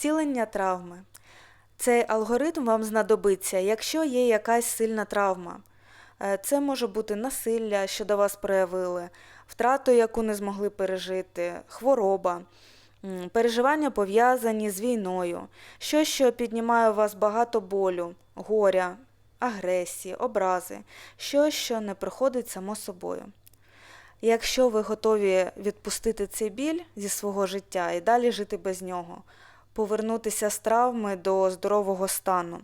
Зцілення травми. Цей алгоритм вам знадобиться, якщо є якась сильна травма. Е, Це може бути насилля, що до вас проявили, втрату, яку не змогли пережити, хвороба, переживання пов'язані з війною, щось, що піднімає у вас багато болю, горя, агресії, образи, щось, що не приходить само собою. Якщо ви готові відпустити цей біль зі свого життя і далі жити без нього, повернутися з травми до здорового стану,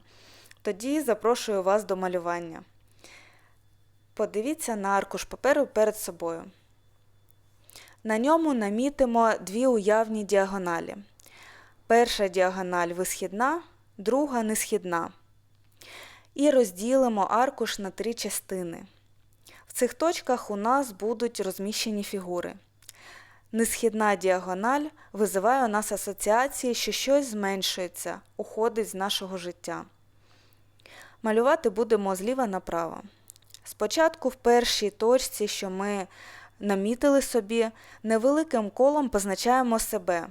тоді запрошую вас до малювання. Подивіться на аркуш паперу перед собою. На ньому намітимо дві уявні діагоналі. Перша діагональ висхідна, друга несхідна. І розділимо аркуш на три частини. В цих точках у нас будуть розміщені фігури. Несхідна діагональ визиває у нас асоціації, що щось зменшується, уходить з нашого життя. Малювати будемо зліва направо. Спочатку в першій точці, що ми намітили собі, невеликим колом позначаємо себе.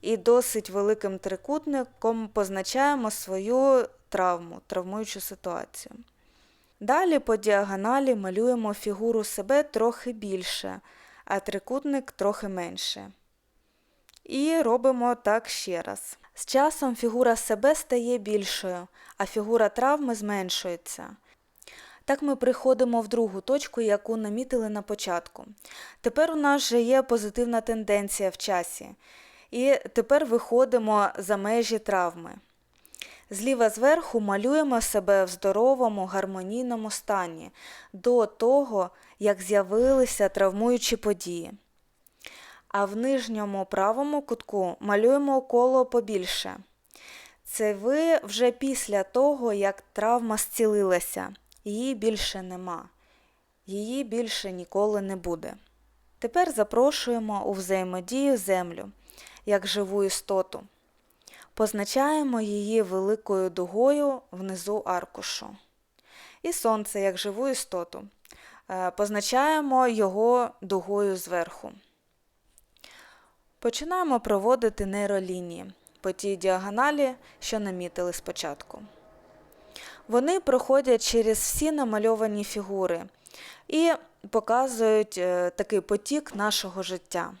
І досить великим трикутником позначаємо свою травму, травмуючу ситуацію. Далі по діагоналі малюємо фігуру себе трохи більше, а трикутник трохи менше. І робимо так ще раз. З часом фігура себе стає більшою, а фігура травми зменшується. Так ми приходимо в другу точку, яку намітили на початку. Тепер у нас вже є позитивна тенденція в часі. І тепер виходимо за межі травми. Зліва зверху малюємо себе в здоровому, гармонійному стані до того, як з'явилися травмуючі події. А в нижньому правому кутку малюємо коло побільше. Це ви вже після того, як травма зцілилася. Її більше нема. Її більше ніколи не буде. Тепер запрошуємо у взаємодію землю як живу істоту. Позначаємо її великою дугою внизу аркушу. І сонце як живу істоту. Е, Позначаємо його дугою зверху. Починаємо проводити нейролінії по тій діагоналі, що намітили спочатку. Вони проходять через всі намальовані фігури і показують е, такий потік нашого життя.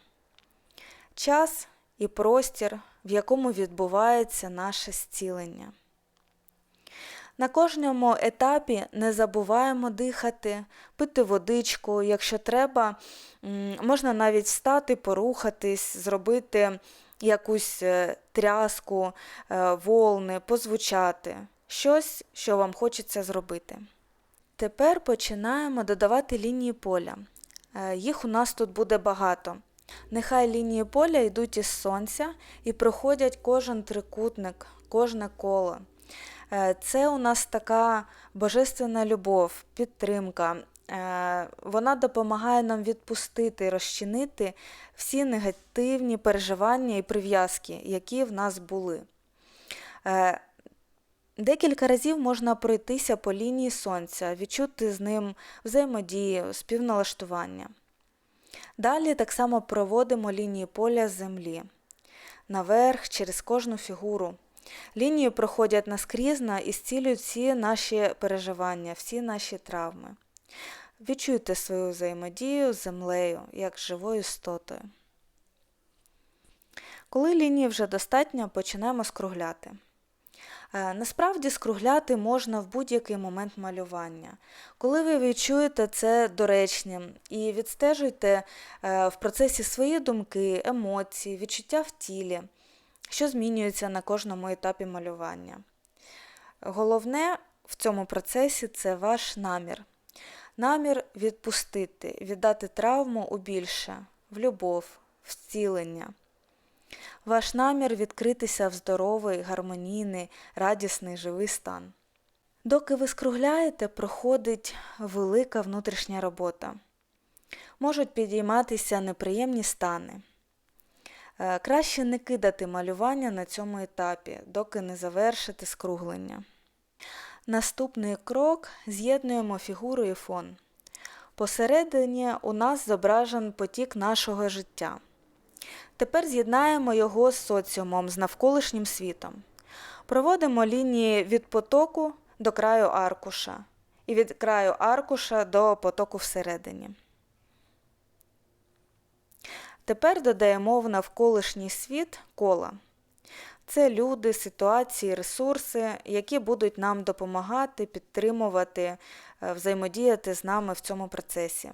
Час і простір, в якому відбувається наше зцілення. На кожному етапі не забуваємо дихати, пити водичку, якщо треба, можна навіть встати, порухатись, зробити якусь е, тряску, е, волни, позвучати, щось, що вам хочеться зробити. Тепер починаємо додавати лінії поля. Е, Їх у нас тут буде багато. Нехай лінії поля йдуть із сонця і проходять кожен трикутник, кожне коло. Е, Це у нас така божественна любов, підтримка. Е, Вона допомагає нам відпустити, розчинити всі негативні переживання і прив'язки, які в нас були. Е, Декілька разів можна пройтися по лінії сонця, відчути з ним взаємодію, співналаштування. Далі так само проводимо лінії поля землі. Наверх через кожну фігуру. Лінії проходять наскрізно і зцілюють всі наші переживання, всі наші травми. Відчуйте свою взаємодію з землею, як живою істотою. Коли лінії вже достатньо, починаємо скругляти. Е, Насправді скругляти можна в будь-який момент малювання. Коли ви відчуєте це доречним і відстежуйте е, в процесі свої думки, емоції, відчуття в тілі, що змінюється на кожному етапі малювання. Головне в цьому процесі це ваш намір. Намір відпустити, віддати травму у більше, в любов, в зцілення. Ваш намір відкритися в здоровий, гармонійний, радісний, живий стан. Доки ви скругляєте, проходить велика внутрішня робота. Можуть підійматися неприємні стани. Е, Краще не кидати малювання на цьому етапі, доки не завершите скруглення. Наступний крок з'єднуємо фігуру і фон. Посередині у нас зображен потік нашого життя. Тепер з'єднаємо його з соціумом, з навколишнім світом. Проводимо лінії від потоку до краю аркуша і від краю аркуша до потоку всередині. Тепер додаємо в навколишній світ кола. Це люди, ситуації, ресурси, які будуть нам допомагати, підтримувати, е, взаємодіяти з нами в цьому процесі.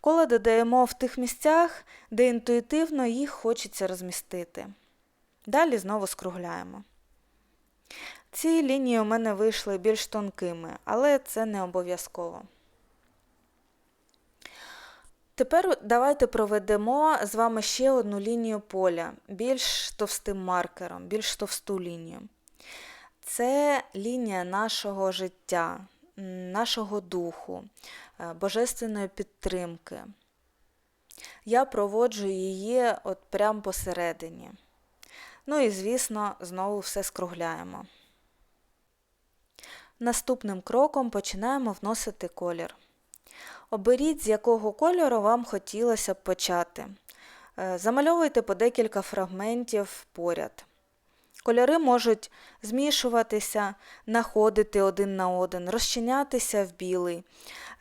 Кола додаємо в тих місцях, де інтуїтивно їх хочеться розмістити. Далі знову скругляємо. Ці лінії у мене вийшли більш тонкими, але це не обов'язково. Тепер давайте проведемо з вами ще одну лінію поля, більш товстим маркером, більш товсту лінію. Це лінія нашого життя, нашого духу, е, божественної підтримки. Я проводжу її от прямо посередині. Ну і, звісно, знову все скругляємо. Наступним кроком починаємо вносити колір. Оберіть, з якого кольору вам хотілося б почати. Е, Замальовуйте по декілька фрагментів поряд. Кольори можуть змішуватися, находити один на один, розчинятися в білий,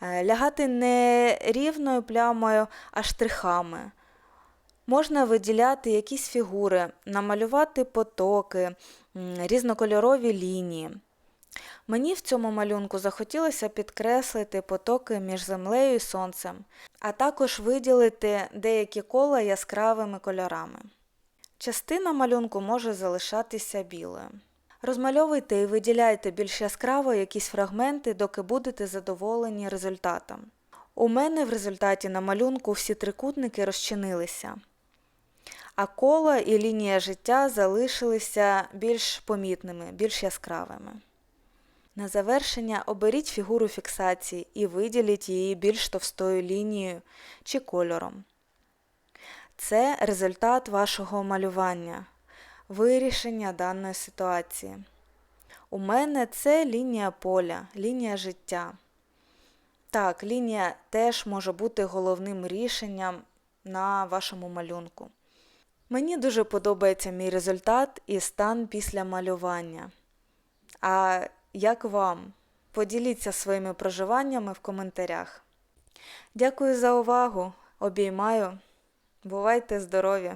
е, лягати не рівною плямою, а штрихами. Можна виділяти якісь фігури, намалювати потоки, різнокольорові лінії. Мені в цьому малюнку захотілося підкреслити потоки між землею і сонцем, а також виділити деякі кола яскравими кольорами. Частина малюнку може залишатися білою. Розмальовуйте і виділяйте більш яскраво якісь фрагменти, доки будете задоволені результатом. У мене в результаті на малюнку всі трикутники розчинилися, а коло і лінія життя залишилися більш помітними, більш яскравими. На завершення оберіть фігуру фіксації і виділіть її більш товстою лінією чи кольором. Це результат вашого малювання, вирішення даної ситуації. У мене це лінія поля, лінія життя. Так, лінія теж може бути головним рішенням на вашому малюнку. Мені дуже подобається мій результат і стан після малювання. А як вам? Поділіться своїми проживаннями в коментарях. Дякую за увагу. Обіймаю. Бувайте здорові!